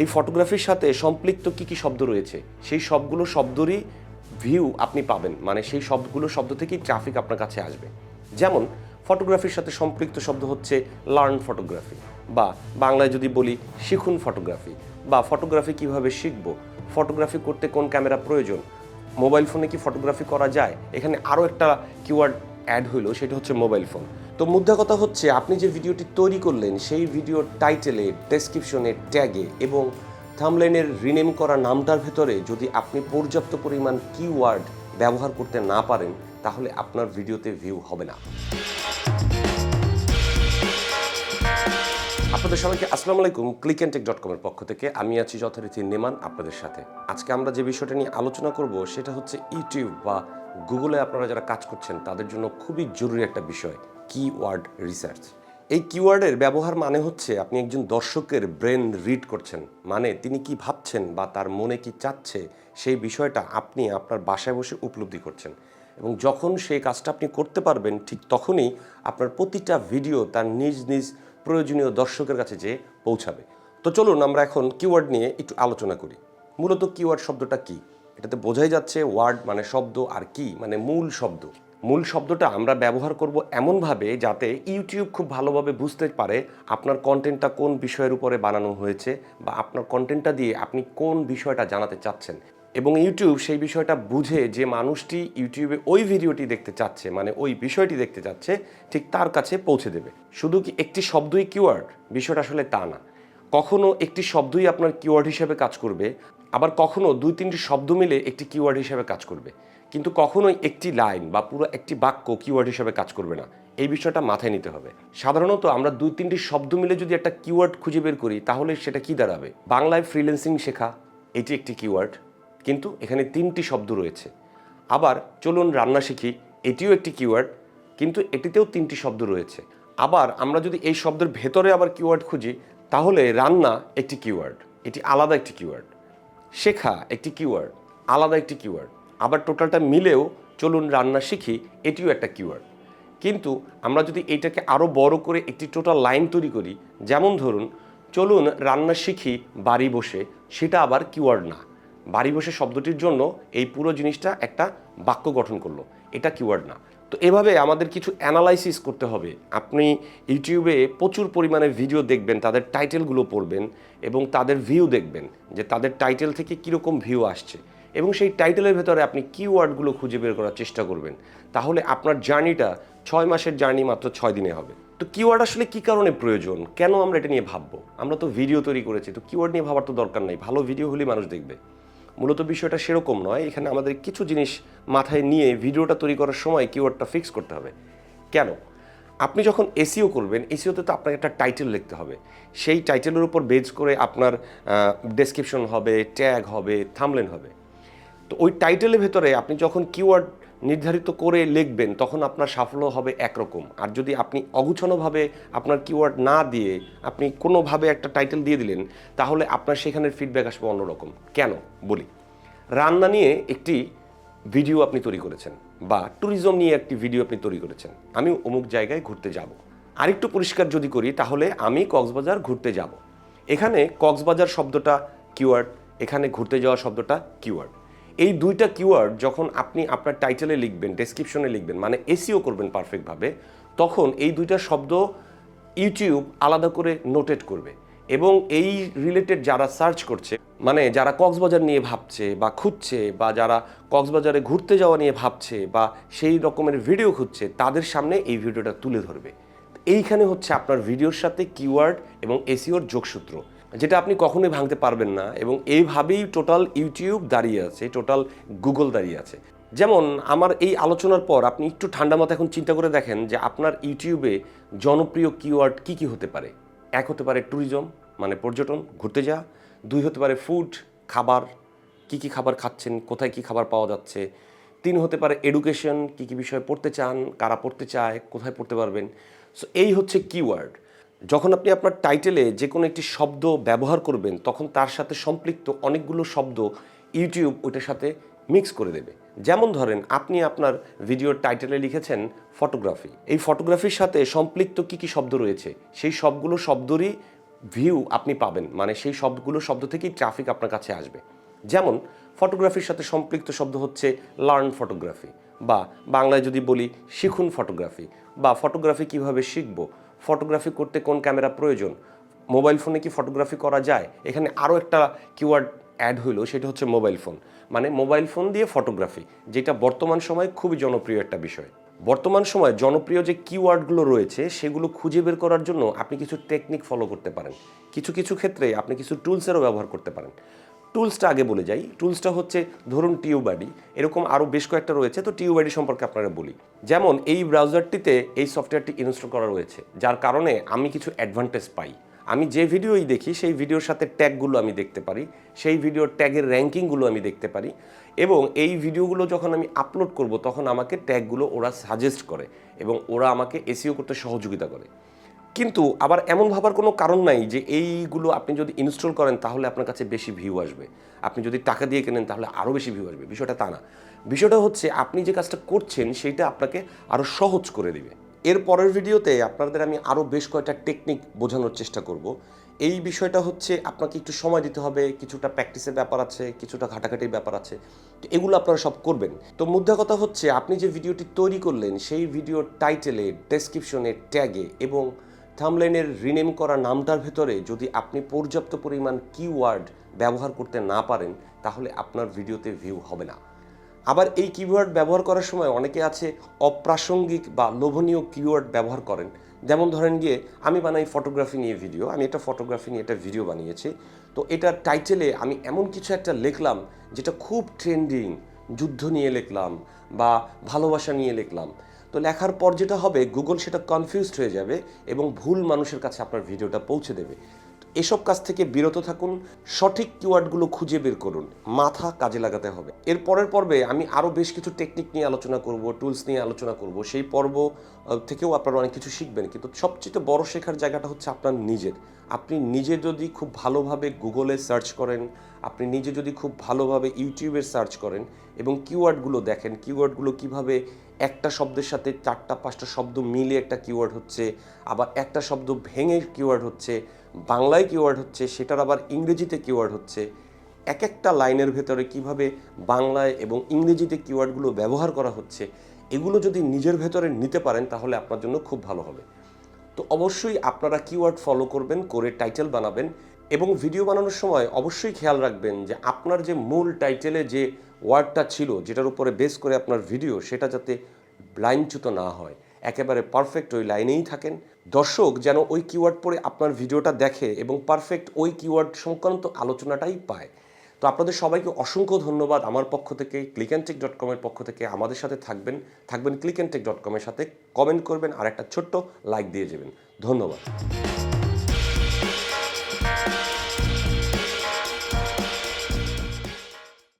এই ফটোগ্রাফির সাথে সম্পৃক্ত কি কি শব্দ রয়েছে? সেই সবগুলো শব্দরই ভিউ আপনি পাবেন। মানে সেই সবগুলো শব্দ থেকেই ট্রাফিক আপনার কাছে আসবে। যেমন, ফটোগ্রাফির সাথে সম্পৃক্ত শব্দ হচ্ছে লার্ন ফটোগ্রাফি বা বাংলায় যদি বলি, শিখুন ফটোগ্রাফি বা ফটোগ্রাফি কীভাবে শিখব? ফটোগ্রাফি করতে কোন ক্যামেরা প্রয়োজন? মোবাইল ফোনে কি ফটোগ্রাফি করা যায়? এখানে আরও একটা কিওয়ার্ড অ্যাড হইল, সেটা হচ্ছে মোবাইল ফোন তো মুদ্রা কথা হচ্ছে, আপনি যে ভিডিওটি তৈরি করলেন, সেই ভিডিওর টাইটেলে, ডেসক্রিপশনে ট্যাগে এবং থামলাইনের রিনেম করা নামটার ভেতরে যদি আপনি পর্যাপ্ত পরিমাণ কিওয়ার্ড ব্যবহার করতে না পারেন, তাহলে আপনার ভিডিওতে ভিউ হবে না। আপনাদের সবাইকে আসসালামু আলাইকুম ক্লিক অ্যান্ড টেক ডট কমের পক্ষ থেকে। আমি আছি যথারীতি নেমান আপনাদের সাথে। আজকে আমরা যে বিষয়টা নিয়ে আলোচনা করব, সেটা হচ্ছে ইউটিউব বা গুগলে আপনারা যারা কাজ করছেন, তাদের জন্য খুবই জরুরি একটা বিষয়। কিওয়ার্ড রিসার্চ এই কিওয়ার্ডের ব্যবহার মানে হচ্ছে আপনি একজন দর্শকের ব্রেন রিড করছেন। মানে তিনি কি ভাবছেন বা তার মনে কি চাচ্ছে সেই বিষয়টা আপনি আপনার বাসায় বসে উপলব্ধি করছেন। এবং যখন সেই কাজটা আপনি করতে পারবেন, ঠিক তখনই আপনার প্রতিটা ভিডিও তার নিজ নিজ প্রয়োজনীয় দর্শকের কাছে যেয়ে পৌঁছাবে। তো চলুন আমরা এখন কিওয়ার্ড নিয়ে একটু আলোচনা করি। মূলত কিওয়ার্ড শব্দটা কি? এটাতে বোঝাই যাচ্ছে ওয়ার্ড মানে শব্দ আর কি মানে মূল শব্দ। মূল শব্দটা আমরা ব্যবহার করব এমনভাবে যাতে ইউটিউব খুব ভালোভাবে বুঝতে পারে আপনার কন্টেন্টটা কোন বিষয়ের উপরে বানানো হয়েছে বা আপনার কন্টেন্টটা দিয়ে আপনি কোন বিষয়টা জানাতে চাচ্ছেন। এবং ইউটিউব সেই বিষয়টা বুঝে যে মানুষটি ইউটিউবে ওই ভিডিওটি দেখতে চাচ্ছে মানে ওই বিষয়টি দেখতে চাচ্ছে, ঠিক তার কাছে পৌঁছে দেবে। শুধু কি একটি শব্দই কিওয়ার্ড বিষয়টা আসলে তা না। কখনো একটি শব্দই আপনার কিওয়ার্ড হিসেবে কাজ করবে। আবার কখনো দুই তিনটি শব্দ মিলে একটি কিওয়ার্ড হিসেবে কাজ করবে। কিন্তু কখনোই একটি লাইন বা পুরো একটি বাক্য কিওয়ার্ড হিসেবে কাজ করবে না। এই বিষয়টা মাথায় নিতে হবে। সাধারণত আমরা দুই তিনটি শব্দ মিলে যদি একটা কিওয়ার্ড খুঁজে বের করি, তাহলে সেটা কি দাঁড়াবে? বাংলায় ফ্রিল্যান্সিং শেখা, এটি একটি কিওয়ার্ড কিন্তু এখানে তিনটি শব্দ রয়েছে। আবার চলুন রান্না শিখি, এটিও একটি কিওয়ার্ড কিন্তু এটিতেও তিনটি শব্দ রয়েছে। আবার আমরা যদি এই শব্দের ভেতরে আবার কিওয়ার্ড খুঁজি, তাহলে রান্না একটি কিওয়ার্ড এটি আলাদা একটি কিওয়ার্ড শেখা একটি কিওয়ার্ড আলাদা একটি কিওয়ার্ড আবার টোটালটা মিলেও চলুন রান্না শিখি, এটিও একটা কিওয়ার্ড কিন্তু আমরা যদি এটাকে আরও বড় করে একটি টোটাল লাইন তৈরি করি, যেমন ধরুন, চলুন রান্না শিখি বাড়ি বসে, সেটা আবার কিওয়ার্ড না। বাড়ি বসে শব্দটির জন্য এই পুরো জিনিসটা একটা বাক্য গঠন করল। এটা কিওয়ার্ড না। তো এভাবে আমাদের কিছু অ্যানালাইসিস করতে হবে। আপনি ইউটিউবে প্রচুর পরিমাণে ভিডিও দেখবেন, তাদের টাইটেলগুলো পড়বেন এবং তাদের ভিউ দেখবেন যে তাদের টাইটেল থেকে কীরকম ভিউ আসছে এবং সেই টাইটেলের ভেতরে আপনি কিওয়ার্ডগুলো খুঁজে বের করার চেষ্টা করবেন। তাহলে আপনার জার্নিটা ছয় মাসের জার্নি মাত্র ছয় দিনে হবে। তো কিওয়ার্ড আসলে কী কারণে প্রয়োজন? কেন আমরা এটা নিয়ে ভাববো? আমরা তো ভিডিও তৈরি করেছি, তো কিওয়ার্ড নিয়ে ভাবার তো দরকার নেই। ভালো ভিডিও হলেই মানুষ দেখবে। মূলত বিষয়টা সেরকম নয়। এখানে আমাদের কিছু জিনিস মাথায় নিয়ে ভিডিওটা তৈরি করার সময় কিওয়ার্ডটা ফিক্স করতে হবে। কেন? আপনি যখন এসিও করবেন এসিওতে তো আপনাকে একটা টাইটেল লিখতে হবে। সেই টাইটেলের উপর বেজ করে আপনার ডেসক্রিপশন হবে ট্যাগ হবে থামলেন হবে। তো ওই টাইটেলের ভেতরে আপনি যখন কিওয়ার্ড নির্ধারিত করে লিখবেন, তখন আপনার সাফল্য হবে একরকম। আর যদি আপনি অগুছানোভাবে আপনার কিওয়ার্ড না দিয়ে আপনি কোনোভাবে একটা টাইটেল দিয়ে দিলেন, তাহলে আপনার সেখানের ফিডব্যাক আসবে অন্যরকম। কেন? বলি। রান্না নিয়ে একটি ভিডিও আপনি তৈরি করেছেন বা ট্যুরিজম নিয়ে একটি ভিডিও আপনি তৈরি করেছেন। আমি অমুক জায়গায় ঘুরতে যাব। আরেকটু পরিষ্কার যদি করি, তাহলে আমি কক্সবাজার ঘুরতে যাব। এখানে কক্সবাজার শব্দটা কিওয়ার্ড এখানে ঘুরতে যাওয়া শব্দটা কিওয়ার্ড এই দুইটা কিওয়ার্ড যখন আপনি আপনার টাইটেলে লিখবেন ডেসক্রিপশনে লিখবেন মানে এসিও করবেন পারফেক্টভাবে তখন এই দুইটা শব্দ ইউটিউব আলাদা করে নোটেট করবে। এবং এই রিলেটেড যারা সার্চ করছে মানে যারা কক্সবাজার নিয়ে ভাবছে বা খুঁজছে বা যারা কক্সবাজারে ঘুরতে যাওয়া নিয়ে ভাবছে বা সেই রকমের ভিডিও খুঁজছে, তাদের সামনে এই ভিডিওটা তুলে ধরবে। এইখানে হচ্ছে আপনার ভিডিওর সাথে কিওয়ার্ড এবং এসিওর যোগসূত্র। যেটা আপনি কখনোই ভাঙতে পারবেন না এবং এইভাবেই টোটাল ইউটিউব দাঁড়িয়ে আছে টোটাল গুগল দাঁড়িয়ে আছে। যেমন আমার এই আলোচনার পর আপনি একটু ঠান্ডা মাথা এখন চিন্তা করে দেখেন যে আপনার ইউটিউবে জনপ্রিয় কিওয়ার্ড কি কি হতে পারে? এক হতে পারে ট্যুরিজম মানে পর্যটন, ঘুরতে যাওয়া। দুই হতে পারে ফুড খাবার, কি কি খাবার খাচ্ছেন, কোথায় কি খাবার পাওয়া যাচ্ছে। তিন হতে পারে এডুকেশন কি কি বিষয়ে পড়তে চান, কারা পড়তে চায়, কোথায় পড়তে পারবেন। সো এই হচ্ছে কিওয়ার্ড যখন আপনি আপনার টাইটেলে যে কোনো একটি শব্দ ব্যবহার করবেন, তখন তার সাথে সম্পৃক্ত অনেকগুলো শব্দ ইউটিউব ওইটার সাথে মিক্স করে দেবে। যেমন ধরেন, আপনি আপনার ভিডিওর টাইটেলে লিখেছেন ফটোগ্রাফি। এই ফটোগ্রাফির সাথে সম্পৃক্ত কি কি শব্দ রয়েছে? সেই সবগুলো শব্দরই ভিউ আপনি পাবেন মানে সেই সবগুলো শব্দ থেকেই ট্রাফিক আপনার কাছে আসবে। যেমন, ফটোগ্রাফির সাথে সম্পৃক্ত শব্দ হচ্ছে লার্ন ফটোগ্রাফি বা বাংলায় যদি বলি শিখুন ফটোগ্রাফি বা ফটোগ্রাফি কীভাবে শিখব ফটোগ্রাফি করতে কোন ক্যামেরা প্রয়োজন? মোবাইল ফোনে কি ফটোগ্রাফি করা যায়? এখানে আরও একটা কিওয়ার্ড অ্যাড হইল, সেটা হচ্ছে মোবাইল ফোন। মানে মোবাইল ফোন দিয়ে ফটোগ্রাফি, যেটা বর্তমান সময়ে খুবই জনপ্রিয় একটা বিষয়। বর্তমান সময়ে জনপ্রিয় যে কিওয়ার্ডগুলো রয়েছে, সেগুলো খুঁজে বের করার জন্য আপনি কিছু টেকনিক ফলো করতে পারেন। কিছু কিছু ক্ষেত্রে আপনি কিছু টুলসেরও ব্যবহার করতে পারেন। টুলসটা আগে বলে যাই। টুলসটা হচ্ছে ধরুন টিউবাডি, এরকম আরও বেশ কয়েকটা রয়েছে, তো টিউবাডি সম্পর্কে আপনারা বলি। যেমন এই ব্রাউজারটিতে এই সফটওয়্যারটি ইনস্টল করা রয়েছে, যার কারণে আমি কিছু অ্যাডভান্টেজ পাই। আমি যে ভিডিওই দেখি, সেই ভিডিওর সাথে ট্যাগগুলো আমি দেখতে পারি, সেই ভিডিওর ট্যাগের র্যাঙ্কিংগুলো আমি দেখতে পারি এবং এই ভিডিওগুলো যখন আমি আপলোড করব, তখন আমাকে ট্যাগগুলো ওরা সাজেস্ট করে এবং ওরা আমাকে এসিও করতে সহযোগিতা করে। কিন্তু আবার এমন ভাবার কোনো কারণ নাই যে এইগুলো আপনি যদি ইনস্টল করেন তাহলে আপনার কাছে বেশি ভিউ আসবে। আপনি যদি টাকা দিয়ে কেনেন তাহলে আরও বেশি ভিউ আসবে। বিষয়টা তা না। বিষয়টা হচ্ছে আপনি যে কাজটা করছেন সেইটা আপনাকে আরও সহজ করে দিবে। এর পরের ভিডিওতে আপনাদের আমি আরও বেশ কয়েকটা টেকনিক বোঝানোর চেষ্টা করব। এই বিষয়টা হচ্ছে আপনাকে একটু সময় দিতে হবে, কিছুটা প্র্যাকটিসের ব্যাপার আছে, কিছুটা ঘাটাঘাটির ব্যাপার আছে। তো এগুলো আপনারা সব করবেন। তো মুদ্রা কথা হচ্ছে আপনি যে ভিডিওটি তৈরি করলেন সেই ভিডিওর টাইটেলে ডেসক্রিপশনে ট্যাগে এবং থামলাইনের রিনেম করা নামটার ভেতরে যদি আপনি পর্যাপ্ত পরিমাণ কিওয়ার্ড ব্যবহার করতে না পারেন, তাহলে আপনার ভিডিওতে ভিউ হবে না। আবার এই কিওয়ার্ড ব্যবহার করার সময় অনেকে আছে অপ্রাসঙ্গিক বা লোভনীয় কিওয়ার্ড ব্যবহার করেন। যেমন ধরেন গিয়ে, আমি বানাই ফটোগ্রাফি নিয়ে ভিডিও আমি একটা ফটোগ্রাফি নিয়ে একটা ভিডিও বানিয়েছি। তো এটার টাইটেলে আমি এমন কিছু একটা লিখলাম, যেটা খুব ট্রেন্ডিং যুদ্ধ নিয়ে লিখলাম বা ভালোবাসা নিয়ে লিখলাম। তো লেখার পর যেটা হবে গুগল সেটা কনফিউজড হয়ে যাবে এবং ভুল মানুষের কাছে আপনার ভিডিওটা পৌঁছে দেবে। এসব কাজ থেকে বিরত থাকুন, সঠিক কিওয়ার্ডগুলো খুঁজে বের করুন, মাথা কাজে লাগাতে হবে। এর পরের পর্বে আমি আরও বেশ কিছু টেকনিক নিয়ে আলোচনা করব টুলস নিয়ে আলোচনা করব। সেই পর্ব থেকেও আপনারা অনেক কিছু শিখবেন। কিন্তু সবচেয়ে বড় শেখার জায়গাটা হচ্ছে আপনার নিজের। আপনি নিজে যদি খুব ভালোভাবে গুগলে সার্চ করেন, আপনি নিজে যদি খুব ভালোভাবে ইউটিউবে সার্চ করেন এবং কিওয়ার্ডগুলো দেখেন কিওয়ার্ডগুলো কীভাবে একটা শব্দের সাথে চারটা, পাঁচটা শব্দ মিলে একটা কিওয়ার্ড হচ্ছে, আবার একটা শব্দ ভেঙে কিওয়ার্ড হচ্ছে, বাংলায় কিওয়ার্ড হচ্ছে, সেটার আবার ইংরেজিতে কিওয়ার্ড হচ্ছে। এক একটা লাইনের ভেতরে কীভাবে বাংলায় এবং ইংরেজিতে কিওয়ার্ডগুলো ব্যবহার করা হচ্ছে, এগুলো যদি নিজের ভেতরে নিতে পারেন তাহলে আপনার জন্য খুব ভালো হবে। তো অবশ্যই আপনারা কিওয়ার্ড ফলো করবেন, করে টাইটেল বানাবেন এবং ভিডিও বানানোর সময় অবশ্যই খেয়াল রাখবেন যে আপনার যে মূল টাইটেলে যে ওয়ার্ডটা ছিল, যেটার উপরে বেস করে আপনার ভিডিও সেটা যাতে লাইনচ্যুত না হয়। একেবারে পারফেক্ট ওই লাইনেই থাকেন। দর্শক যেন ওই কিওয়ার্ড পরে আপনার ভিডিওটা দেখে এবং পারফেক্ট ওই কিওয়ার্ড সংক্রান্ত আলোচনাটাই পায়। তো আপনাদের সবাইকে অসংখ্য ধন্যবাদ আমার পক্ষ থেকে ক্লিক অ্যান্ড টেক ডট কমের পক্ষ থেকে আমাদের সাথে থাকবেন। থাকবেন ক্লিক অ্যান্ড টেক ডট কমের সাথে। কমেন্ট করবেন আর একটা ছোট্ট লাইক দিয়ে যাবেন। ধন্যবাদ।